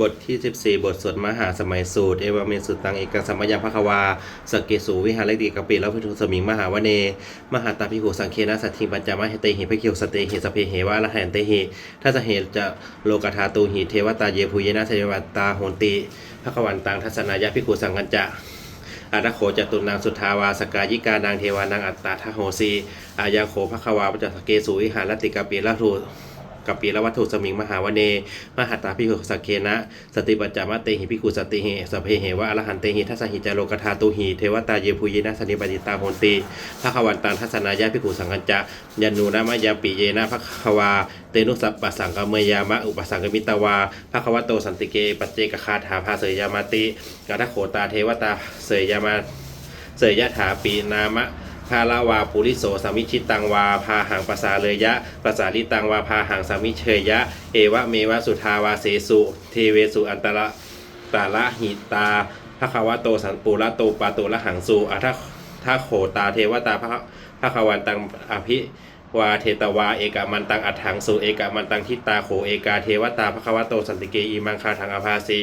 บทที่ 14 บทสวดมหาสมัยสูตร เอวาเมสุตังเอกสัมมยังภควาสเกสูวิหารเลติกปิแล้วพิทุสมิงมหาวเน มหาตาพิโขสังเคนะสัตถิปัญจมะเหเตหิพระเขียวสเตหิสเพเหวะละหันเตหิถ้าจะเหตุจะโลกธาตูหิเทวตาเยภูเยนะเทวตาโหนติภควันตังทัศนายะพิโขสังกัญจะอาทโขจตุนางสุทาวาสกายิกานางเทวานางอัตตาทโหสีอายังโขภควาปจัสเกสุวิหารติกปิละทู กับปีละวัตถุสมิงมหาวเน มหาตาพิคุสกเคนะ สติปัจจามะเตหิพิคุสติเหสเพเหวะอรหันเตหิทัสหิจาโลกธาตุหิเทวตาเยภูเยนะสนิปติตาโหนติภควันตังทัศนายะพิคุสังกัญจะยันูนะมะยาปิเยนะภควาเตนุสัพปะสังกเมยามะอุปสังกมิตวาภควโตสันติเกปัจเจกคาถาภาเสยยามาติกาทโขตาเทวตาเสยยามาเสยยะถาปีนามะ คาลาวาปุริโสสามิชิตังวาพาหังปสาเลยยะปสาลิตังวาพาหังสามิเชยยะ เอวะเมวะสุทาวาเสสุ เทเวสุอันตระตาละหิตาพระคาวโตสันปุระโตปาโตละหังสุอัททาโขตาเทวตาพระพระควันตังอภิ วาเทตวา เอกามันตังอัฏฐังสุเอกามันตังทิตาโขเอกาเทวตาภควโตสันติเกอีมังคาทังอภาสี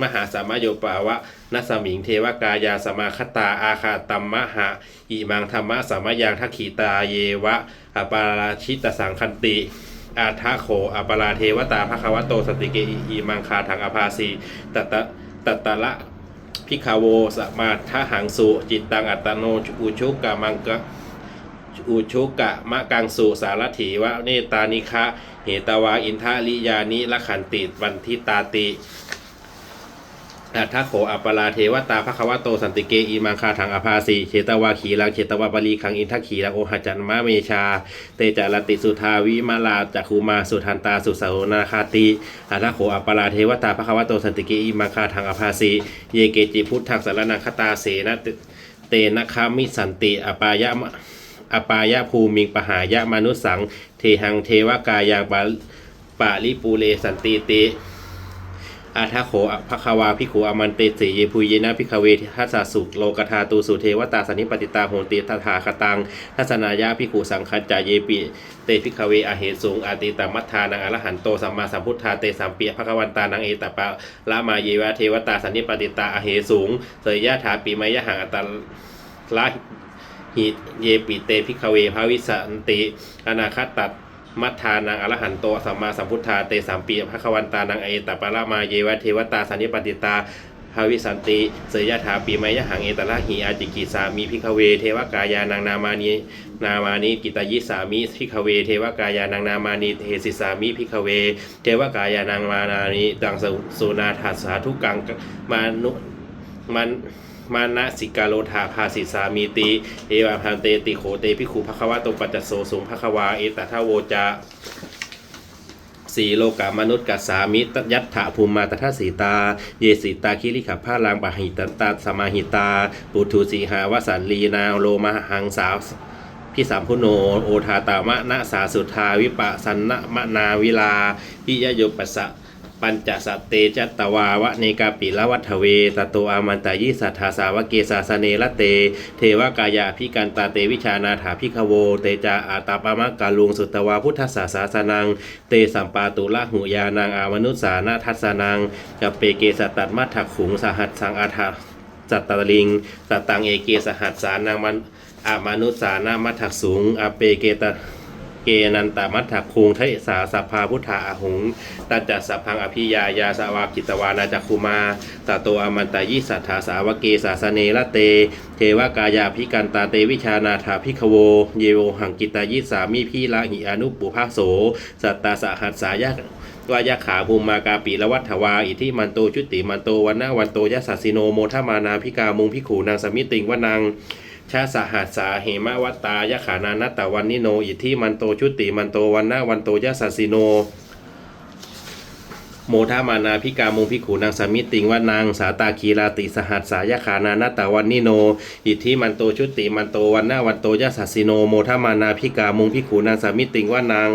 มหาสามโยปาวะนัสมิงเทวกายาสมาคตาอาคาตัมมหะอิมังธรรมะสามยังทักขีตาเยวะอปาราชิตสังคันติอาทาโขอปาราเทวตาภควโตสติเกอิมังคาทังอภาสีตตะตตะละพิคาโวสมาทหังสุจิตตังอัตตโนอุชุกามังกะ อุชุกะมะกังสุสารถีวะเนตานิคะเหตวาอินทาลิยานิละขันติวันทิตาติอัทโขอัปปลาเทวตาภควโตสันติเกอีมังคาถังอภาสีเชตวาขีลังเชตวาบาลีขังอินทขีลังโอหจันมะเมชา เตจารติสุทาวิมาลาจักคูมาสุทันตาสุสานาคาติอัทโขอัปปลาเทวตาภควโตสันติเกอีมังคาถังอภาสีเยเกจิพุทธังสารนังคตาเสนะเตนะคามิสันติอปายะมะ อปายะภูมิงปหายะมนุสสัง เทหังเทวกายางปาปาลิปูเลสันติติอาทาโขภควาพิโขอมันเตสีเยภูเยนะพิคเวทัสสสุโลกธาตูสุเทวตาสันนิปติตาโหติตถาคตังทัศนายะพิขุสังคัจจายเยปิเตพิคเวอเหสุงอาติตามัทธานังอรหันโตสัมมาสัมพุทธาเตสัมเปียภควันตานังเอตปะละมาเยวะเทวตาสันนิปติตาอเหสุงเสยยะถาปีมยะหังอัตตละ หิเยปิเตพิกเวภาวิสันติ อนาคตัดมัทธานังอรหันโตสัมมาสัมพุทธาเตสัมปีภควันตานังเอตปะละมาเยวะเทวตาสันนิปติตาภาวิสันติ เสยยถาปีไมยหังเอตละหิอาจิกิสามีพิกเว เทวกายานังนามานีนามานิกิตายิสามิพิกเว เทวกายานังนามานีเทสิสามิพิกเว เทวกายานังมานานิดังสุนาทัสาทุกังมานุมัน มานะสิกาโลธาภาสิสามีติ เอวาพันเตติโขเตพิคูภควะโตปัจจโสสุงภควา เอตทาโวจาสีโลกามนุษย์กัสสามิตยัตถะภูมิมาตถาสีตา เยสิตาคิริขับผ้าลางปะหิตันตาสมาหิตา ปุถุสีหาวสันลีนาโลมาหังสาวพิสามพุโนโอทาตามะนะสาสุทาวิปะสันนะมะนาวิลาพิยโยปัสสะ ปัญจสัตเตจัตตวาวะเนกาปิละวัฏเวตโตอามันตายิสัทธาสาวเกสาสเนละเต เทวกายาพิกันตาเตวิชานาถาพิคโว เตจาอาตาปามะกาลุงสุตวาพุทธศาสาสนัง เตสัมปาตุละหุยานังอามนุสานาทัสนังกับเปเกสตัดมัทถขุงสหัสสังอาทาสัตตลิงสัตตังเอเกสหัสสานังมันอามนุสานามัทถสูงอเปเกต เกนันตามัทถคุงทะสาสัพพาพุทธาอหุงตัจจสัพพังอภิยายาสาวากิตวานาจักคุมาตโตอมันตายิสัทธาสาวเกสาสเนละเต เทวกายาพิกันตาเตวิชานาถาพิคโว เยโวหังกิตายิสามิพิละหิอนุปุภาโส สัตตาสหัสสายะวายาขาภูมมากาปีละวัฏวา อิทิมันโตชุติมันโตวันนาวันโตยะสัสสิโนโมทมานาพิกามุงพิขูนางสมิติงวนัง ชาสหัสสาเหมะวัตตายะขานานตตะวันนิโน อิทธิมันโตชุติมันโตวันนาวันโตยะสัสิโน โมทามานาพิกามุงพิขูนางสมิติงว่านางสาตาคีราติสหัสสายะขานานตตะวันนิโน อิทธิมันโตชุติมันโตวันนาวันโตยะสัสิโน โมทามานาพิกามุงพิขูนางสมิติงว่านาง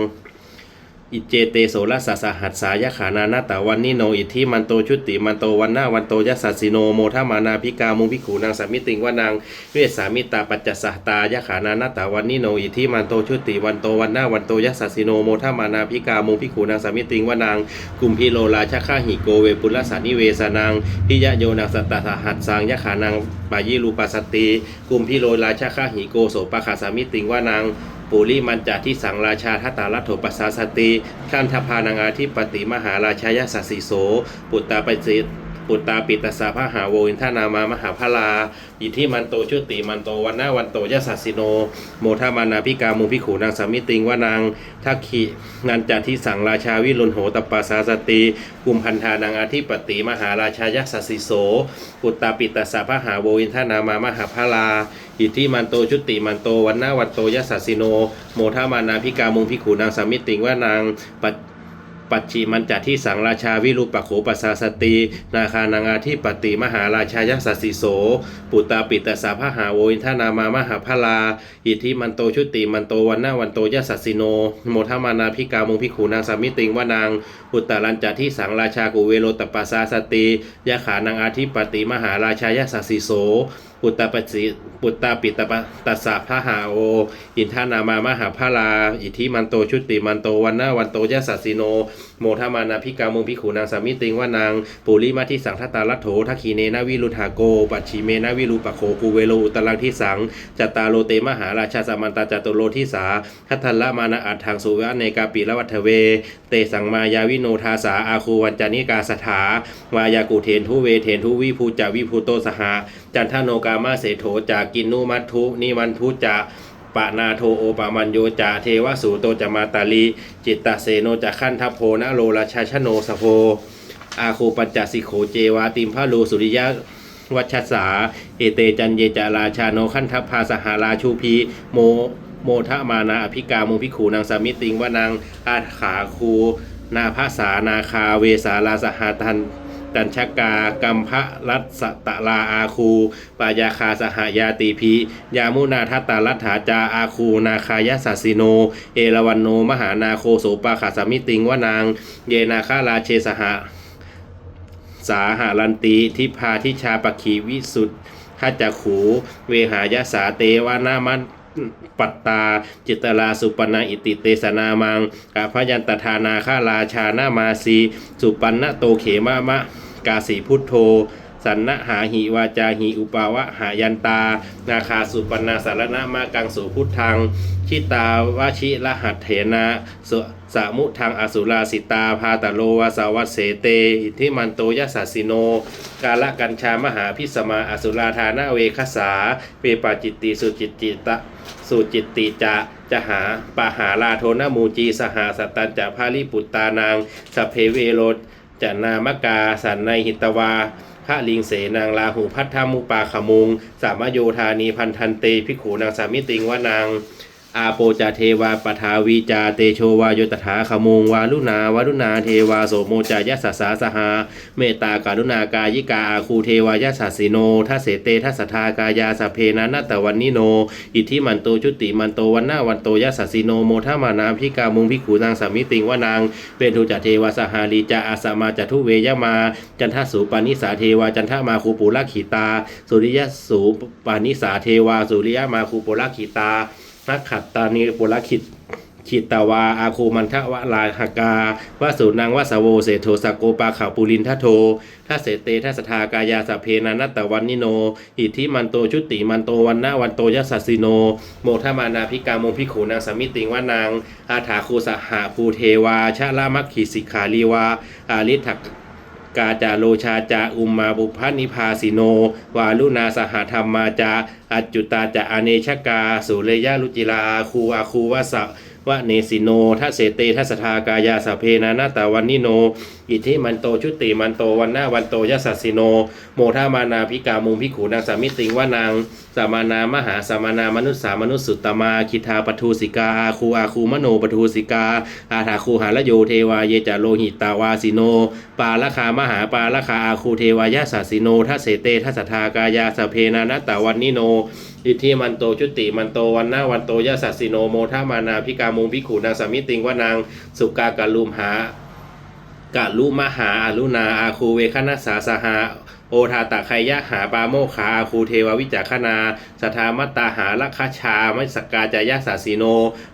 อิเจเตโสรสสหัสสายขานานาตาวันนิโนอิทธิมันโตชุติมันโตวันนาวันโตยัสสสิโนโมทามานาพิกามุพิขูนางสามิติงวานางเวสามิตาปัจจสหตายขานานาตาวันนิโนอิทธิมันโตชุติวันโตวันนาวันโตยัสสสิโนโมทามานาพิกามุพิขูนางสามิติงวานางกุมพิโลราชคาหิโกเวปุลสานิเวสนางพิยะโยนางสัตตสหัสสังยขานางปายิรูปัสติกุมพิโลราชคาหิโกโสปะขาสามิติงวานาง ปุริมันจาที่สังราชาทัตตาลัทโถปัสสาสติขันธพานังอาทิปติมหาราชายสัสสิโส ปุตตาปจิต ปุตตาปิตสาพหาโวอินทานามามหาพลาอิทธิมันโตชุติมันโตวันนาวันโตยะสัสสิโน โมทามานาพิกามุพิขูนางสามิติงวานางทักขินันจาที่สังราชาวิรุณโหตปัสสาสติกุมพันธานังอาทิปติมหาราชายะสัสสิโส ปุตตาปิตสาพหาโวอินทานามามหาพลาอิทธิมันโตชุติมันโตวันนาวันโตยะสัสสิโน โมทามานาพิกามุงพิขูนางสามิติงว่านางปัจ ปัจฉิมันจัดที่สังราชาวิรูปโขปัสสาสติ นาคานางาทิปติมหาราชายสัสสิโส ปุตตาปิตสาพหาโวินทนามามหาพลา อิทธิมันโตชุติมันโตวันนาวันโตยสัสสิโน โมทามานาพิกามุงพิขูนางสามิติงว่านางปุตตรันจัดที่สังราชากุเวโรตปัสสาสติยะขานางอาทิปติมหาราชายสัสสิโสปุตตาปจิปุตตาปิตปะตัสสะพะหาโอ อินทานามามหาพาลา อิทธิมันโตชุติมันโตวันนาวันโตยะสัสสิโน โมทามานาพิกามุงพิขูนางสามิติงว่านางปุริมาทิสังทัตตาลัทโถทักขีเนนาวิรุธาโก ปัจฉิเมนาวิรูปะโคกูเวโลอุตลังทิสังจตตาโลเตมหาราชาสมันตาจตุโลทิสาทัทธละมานะอัฏฐังสุวะเนกาปิละวัฏเว เตสังมายาวิโนทาสาอาคูวันจานิกาสถาวายากุเทนทุเวเทนทุวิภูจาวิภูโตสหจันทโนกามาเสโถจากินนุมัททุนิมันทุจะปะนาโทโอปามันโยจาเทวสูโตจะมาตาลีจิตตเสโนจะขั้นทัพโพนะโลราชาชโนสโพอาโคปัญจสิโขเจวาติมพะโลสุริยะวัชสา เอเตจันเยจาราชาโนขันทัพพาสหาราชูพีโมโมทะมานาอภิกามุพิขูนางสามิติงวานางอาขาคูนาภาษานาคาเวสาลาสหทัน ตัญชกา กัมพะรัตสตะลาอาคู ปายาคาสหายาติพียามุนาทัตตาลัฐาจาอาคูนาคายสัสิโน เอราวันโน มหานาโคโสปาขาสามิติงวานาง เยนาคาราเชสหะสาหารันตีทิพาทิชาปขีวิสุทธทัจจขูเวหายสาเตวานามันปัตตา จิตลาสุปนาอิติเตสนามังกาพยันตทานาคาราชานามาสีสุปันนโตเขมะมะ กาสีพุทโธ สันนหาหิวาจาหิอุปาวะหายันตา นาคาสุปนาสารณะมากังสุพุทธังชิตาวาชิรหัตเถนะสสมุทังอสุราสิตาพาตโลวาสาวัสเสเตอิทิมันโตยสัสสิโน กาละกัญชามหาพิสมาอสุราธานาเวคสาเปปาจิตติสุจิตจิตะสุจิตติจะจะหาปาหาลาโทนามูจีสหาสตันจะพาลิปุตตานางสเพเวโร จะนามกาสันในหิตวาพระลิงเสนางลาหูพัทธามุปาขมุง สามโยธานีพันธันเตพิขูนางสามิติงวานาง อาโปจาเทวาปทาวีจาเตโชวาโยตถาขมุงวาลุนาวาลุนาเทวาโสโมจายสสสาสหา เมตตาการุณากายิกาอาคูเทวายาสัสสิโนทัสเสเตทัสทากายาสเพนานัตตวันนิโน อิทธิมันโตชุติมันโตวันนาวันโตยสัสสิโนโมทามานาพิกามุงพิขูนางสามิติงวานางเป็นทุจเทวาสหาลีจาอาสมาจทุเวยมา จันทสูปานิสาเทวาจันทมาคูปุระขีตา สุริยสูปานิสาเทวาสุริยมาคูปุระขีตา นักขัดตานิปุระขิตขิตตวาอาคูมันทะวะลาหกาวาสุนังวาสโวเสโทสกโกปาขาวปุรินทโททัเสเตทัสทากายาสเพนานัตตวันนิโน อิทธิมันโตชุติมันโตวันนาวันโตยัสสสิโน โมทมานาพิกาโมพิขูนางสมิติงวานางอาถาคูสหาภูเทวาชาลามัคคิสิกขาลีวาอาลิทัก กาจาโลชาจาอุมมาบุพนิพาสิโน วาลุนาสหธรรมมาจาอัจจุตาจาอเนชกา สุเรยะลุจิลาอาคูอาคูวะสะวะเนสิโนทัเสเตทัสทากายาสเพนานาตาวันนิโน อิทธิมันโตชุติมันโตวันนาวันโตยัสสสิโน โมทามานาพิกามุงพิขูนางสามิติงวานางสามานามหาสามานามนุษสามนุษสุตตมาคิทาปทูสิกาอาคูอาคูมโนปทูสิกา อาถาคูหาลโยเทวาเยจาโลหิตาวาสิโน ปาละคามหาปาละคาอาคูเทวายาสัสสิโนทัสเสเตทัสทากายาสเพนานาตาวันนิโนอิทธิมันโตชุติมันโตวันนาวันโตยะสัสสิโนโมทามานาพิกามุงพิขูนางสามิติงวานางสุกากาลุมหา กะลุมหาอรุณาอาคูเวคณสาสหาโอทาตะไคยะหาปาโมขาอาคูเทววิจักขนาสทามัตตาหาลัคชาไมสกกาจายะสาสิโน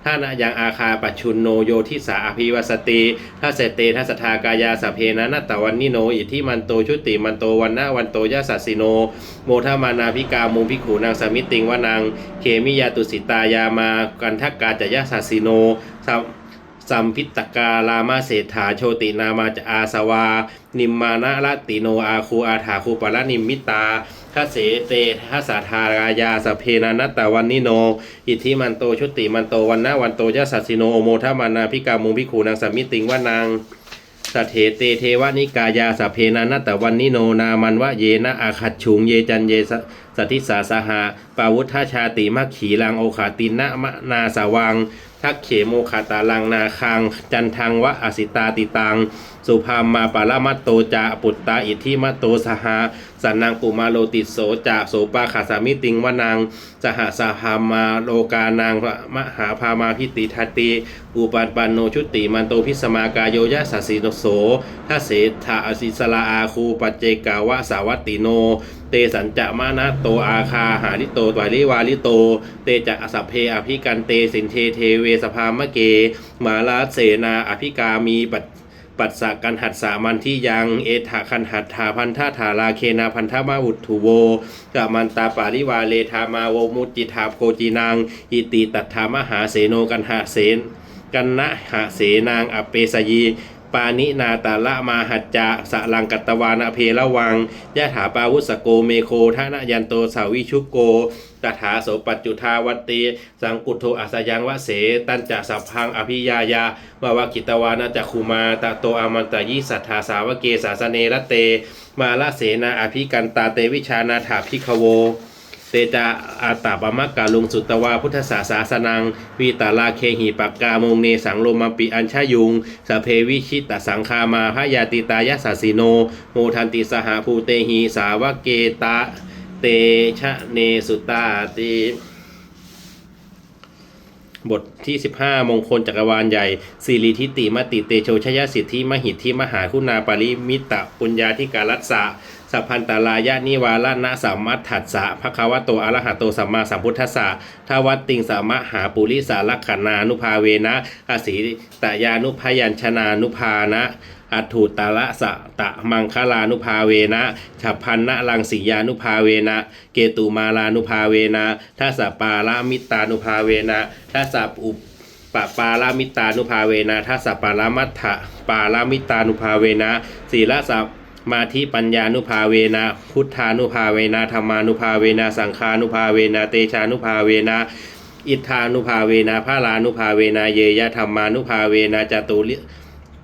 ท่านะยังอาคาปัชุนโนโยทิสาอภิวสติถ้าเสเตทัสทากายาสเพนะนัตตวันนิโนอิทิมันโตชุติมันโตวันนาวันโตยะสัสสิโน โมทามานาพิกามุพิขูนางสามิติงวานางเคมิยาตุสิตายามากันทักกาจายะสาสิโน สัมพิตกาลามาเศรษฐาโชตินามาจอาสวา นิมมานะละติโนอาคูอาถาคูปะละนิมมิตาทัสเสเตทัสสาธารายาสเพนานัตตวันนิโน อิทธิมันโตชุติมันโตวันนาวันโตยะสัสสิโนโมทามานาพิกามุงพิขูนางสามิติงวานางสเถเตเทวนิกายาสเพนานัตตวันนิโนนามันวะเยนะอาคัดฉุงเยจันเยส สทิสาสหาปาวุธาชาติมัคขีลังโอขาตินะมะนาสาวัง ทักเขโมคาตาลังนาคัง จันทังวะอสิตาติตัง สุภามมาปาละมัตโตจาปุตตาอิทธิมัตโตสหาสันนังปุมาโลติโสจาโสปาขาสามิติงวนังสหสาพามาโลกานางมหาพามาพิติทัติอุปันปันโนชุติมันโตพิสมากายโยยะสัสสิโนโสทัเสธาอสิสลาอาคูปัจเจกาวะสาวัตติโน เตสัญจะมานะโตอาคาหาริโตตวาริวาลิโต เตจะอสัพเพอภิกันเตสินเทเทเวสภามะเก มาลาเสนาอภิกามีปัจปัสสะกันหัดสามันที่ยังเอถาคันหัดถาพันธาถาราเคนาพันธมาวุถุโวกะมันตาปาริวาเลธามาโวมุจจิธาโคจีนางอิติตัทธามหาเสโนกันหะเสนกันนะหะเสนางอเปสยี ปานินาตาละมาหัจจะสะลังกัตวานะเพละวังยะถาปาวุสโกเมโคทานะยันโตสาวิชุโกตถาโสปัจจุทาวัตติสังกุโทอัสยังวะเส ตันจะสัพพังอภิยายาวาวากิตวานะจักขุมาตะโตอามันตยิสัทธาสาวเกสาสเนระเต มาละเสนาอภิกันตาเตวิชานาถาพิคโว เตจาอาตาปมักกาลุงสุตวาพุทธศาสาสนังวีตาลาเคหิปักกามงเนสังโลมาปิอัญชายุงสเพวิชิตสังคามาพยาติตายสสสิโน โมทันติสหภูเตหีสาวเกตะเตชะเนสุตาติบทที่ 15 มงคลจักรวาลใหญ่สิริทิติมติเตโชชยสิทธิมหิทธิมหาคุณาปริมิตะปุญญาธิการัสสะ สัพพันตลายะนิวาลนะสัมมัตถัสสะภควะโตอะระหะโตสัมมาสัมพุทธัสสะทวัตติงสามะหาปุริสาลักขณานุภาเวนะอสีตยานุพยัญชนานุภานะอัตถุตาละสะตะมังคลานุภาเวนะฉัพพันนะลังสียานุภาเวนะเกตุมาลานุภาเวนะทัสสะปาละมิตานุภาเวนะทัสสะอุปปปาลามิตานุภาเวนะทัสสะปาลามัตถะปาลามิตานุภาเวนะศีละสัพ มาธิปัญญานุภาเวนะพุทธานุภาเวนะธรรมานุภาเวนะสังฆานุภาเวนะเตชานุภาเวนะอิทธานุภาเวนะพาลานุภาเวนะเยยะธรรมานุภาเวนะจตุลิ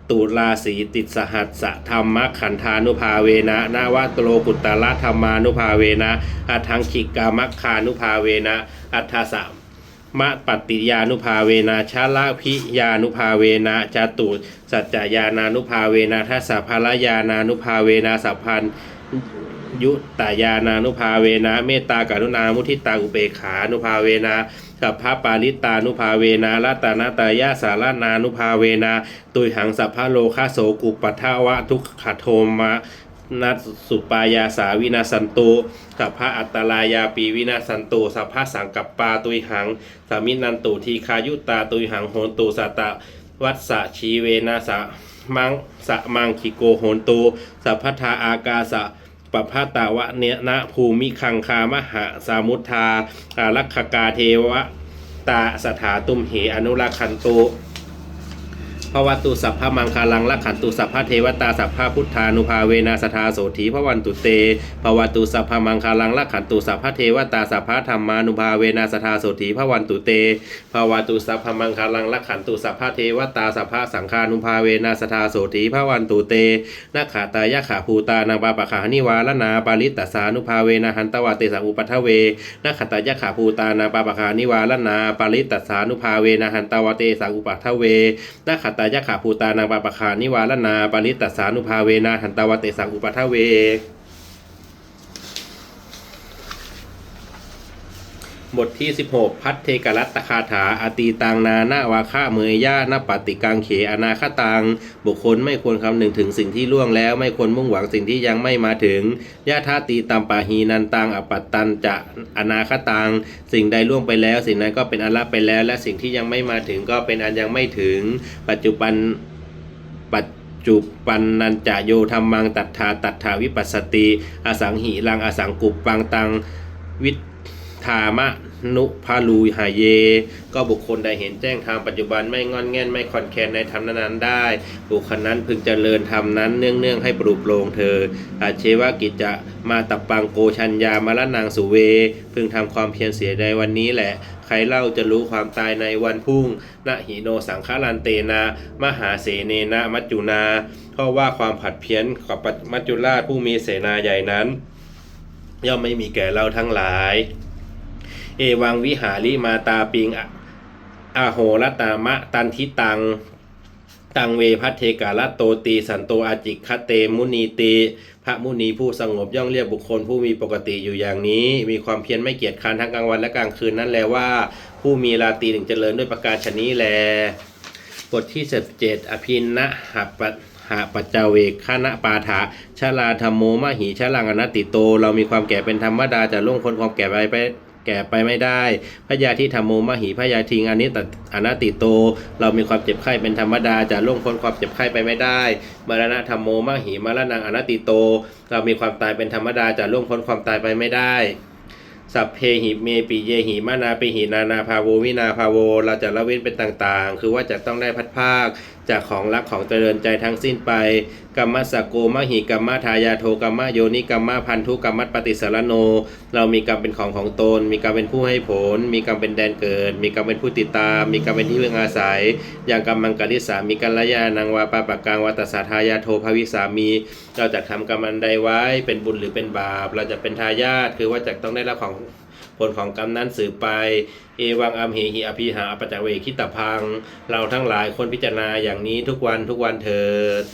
ตุลาสีติสหัสสะธรรมขันธานุภาเวนะนาวะโตโลกุตตละธรรมานุภาเวนะอัทังขิกามัคคานุภาเวนะอัฏฐสะ มะปฏิยานุภาเวนะชาลาพิยานุภาเวนะจตุสัจจายานานุภาเวนะทัสสะภารยานานุภาเวนะสัพพันยุตายานานุภาเวนะเมตตากรุณามุทิตาอุเบขานุภาเวนะสัพพะปาลิตานุภาเวนะรัตนาตายาสารนานุภาเวนะตุยหังสัพพะโลคาโสกุปัทธาวะทุกขโทมะ นัสสุปายาสาวินาสันตุสัพพะอัตลายาปีวินาสันตุสัพพะสังกัปปาตุยหังสามินันตุทีคายุตาตุยหังโหนตุสัตตะวัสสะชีเวนะสะมังสะมังคิโกโหนตุสัพพทาอากาสะปภาตาวะเนนะภูมิคังคามหาสามุทธาอารักขกาเทวะตาสถาตุมเหอนุรักขันตุ ภวตุสัพพมังคาลังลักขันตุสัพพเทวตาสัพพพุทธานุภาเวนะสทาโสถีพระวันตุเตภวตุสัพพมังคาลังลักขันตุสัพพเทวตาสัพพธรรมานุภาเวนะสทาโสถีพระวันตุเตภวตุสัพพมังคาลังลักขันตุสัพพเทวตาสัพพสังฆานุภาเวนะสทาโสถีพระวันตุเตนาขาตายะขาภูตานาปาปะขานิวาลนาปาลิตตสานุภาเวนะหันตวาเตสังอุปัทเวนาขาตายะขาภูตานาปาปะขานิวาลนาปาลิตตสานุภาเวนะหันตวาเตสังอุปัทเวนาขาตายะขาภูตานางปาปะขานิวาลนาปาลิตตสานุภาเวนาหันตวเตสังอุปทเว บทที่ 16 พัทเทกรัตคาถาอาตีตังนานาวาค่าเมยย่านาปฏิกังเขอนาคตัง บุคคลไม่ควรคำนึงถึงสิ่งที่ล่วงแล้ว ไม่ควรมุ่งหวังสิ่งที่ยังไม่มาถึงยะธาตีตัมปาหีนันตังอปัตตันจะอนาคตัง สิ่งใดล่วงไปแล้ว สิ่งนั้นก็เป็นอันละไปแล้ว และสิ่งที่ยังไม่มาถึงก็เป็นอันยังไม่ถึง ปัจจุบันปัจจุปันนันจะโยธรรมังตัทธาตัทธาวิปัสสติ อสังหิรังอสังกุปปังตังวิ ธามะนุพาลูหาเย ก็บุคคลใดเห็นแจ้งทางปัจจุบันไม่งอนแง่นไม่คอนแคนในธรรมนั้นได้ บุคคลนั้นพึงเจริญธรรมนั้นเนื่องเนื่องๆให้ปรุโปรงเธอ อาเชวกิจจะมาตับปังโกชัญญามาละนางสุเว พึงทำความเพียรเสียในวันนี้แหละ ใครเล่าจะรู้ความตายในวันพุ่งนะหิโนสังฆารันเตนะมหาเสเนนะมัจจุนาเพราะว่าความผัดเพี้ยนกับมัจจุราชผู้มีเสนาใหญ่นั้น ย่อมไม่มีแก่เราทั้งหลาย เอวังวิหาริมาตาปิงอะอาโหรตามะตันทิตัง ตังเวพัทเทกาลโตตีสันโตอาจิกคเตมุนีตีพระมุนีผู้สงบย่องเรียกบุคคลผู้มีปกติอยู่อย่างนี้ มีความเพียรไม่เกียจค้านทั้งกลางวันและกลางคืนนั่นแลว่า ผู้มีราตรีถึงเจริญด้วยประการชนี้แลบทที่17อภินนะหปะหาปัจจเวกขณะปาถาชาลาธรรมโมมหิชาลังอนัตติโต เรามีความแก่เป็นธรรมดาจะล่วงพ้นความแก่ไปไป แก่ไปไม่ได้ พยาธิธรรมโมมหิพยาทิงอนิตตอนัตติโต เรามีความเจ็บไข้เป็นธรรมดาจะล่วงพ้นความเจ็บไข้ไปไม่ได้ มรณะธรรมโมมหิมรณังอนัตติโต เรามีความตายเป็นธรรมดาจะล่วงพ้นความตายไปไม่ได้สัพเพหิเมปิเยหิมานาปิหินานาภาโววินาภาโว เราจะละเว้นเป็นต่างๆ คือว่าจะต้องได้พัดภาค จากของรักของเจริญใจทั้งสิ้นไป กัมมัสสโกมหิกัมมทายาโทกัมมโยนิกัมมพันธุกัมมัตปฏิสารโน เรามีกรรมเป็นของของตน มีกรรมเป็นผู้ให้ผล มีกรรมเป็นแดนเกิด มีกรรมเป็นผู้ติดตาม มีกรรมเป็นที่พึ่งอาศัย อย่างกรรมังกริสามีกัลยาณังวาปาปะกังวัตสาทายาโทภวิสามี เราจะทำกรรมันใดไว้เป็นบุญหรือเป็นบาป เราจะเป็นทายาทคือว่าจะต้องได้รับของผลของกรรมนั้นสืบไป เอวังอัมเหหิอภิหาปัจเวคิตพัง เราทั้งหลายคนพิจารณาอย่างนี้ทุกวันทุกวันเถิด